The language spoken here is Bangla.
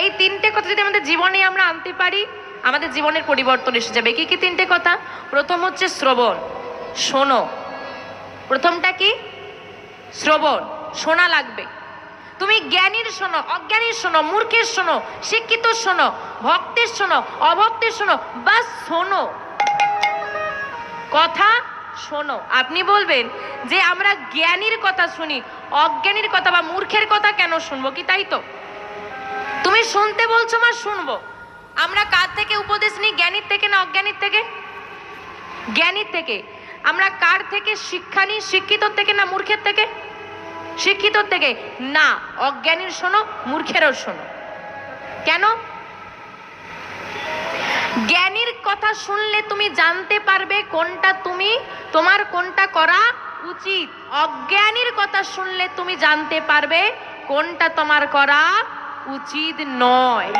এই তিনটে কথা যদি আমাদের জীবনে আমরা আনতে পারি, আমাদের জীবনের পরিবর্তন এসে যাবে। কি কি তিনটে কথা? প্রথম হচ্ছে শ্রবণ। শোনো। প্রথমটা কি? শ্রবণ। শোনা লাগবে। তুমি জ্ঞানীর শোনো, অজ্ঞানীর শোনো, মূর্খের শোনো, শিক্ষিত শোনো, ভক্তের শোনো, অভক্তের শোনো বা শোনো। কথা শোনো। আপনি বলবেন যে আমরা জ্ঞানীর কথা শুনি, অজ্ঞানীর কথা বা মূর্খের কথা কেন শুনব? কি তাই তো? তুমি শুনতে বলছো মা, শুনব। আমরা কার থেকে উপদেশ নিই? জ্ঞানীর থেকে না অজ্ঞানীর থেকে? জ্ঞানীর থেকে। আমরা কার থেকে শিক্ষা নিই? শিক্ষিতর থেকে না মূর্খের থেকে? শিক্ষিতর থেকে। না, অজ্ঞানীর শোনো, মূর্খেরও শোনো। কেন? জ্ঞানীর কথা শুনলে তুমি জানতে পারবে কোনটা তুমি, তোমার কোনটা করা উচিত। অজ্ঞানীর কথা শুনলে তুমি জানতে পারবে কোনটা তোমার করা উচিত নয়।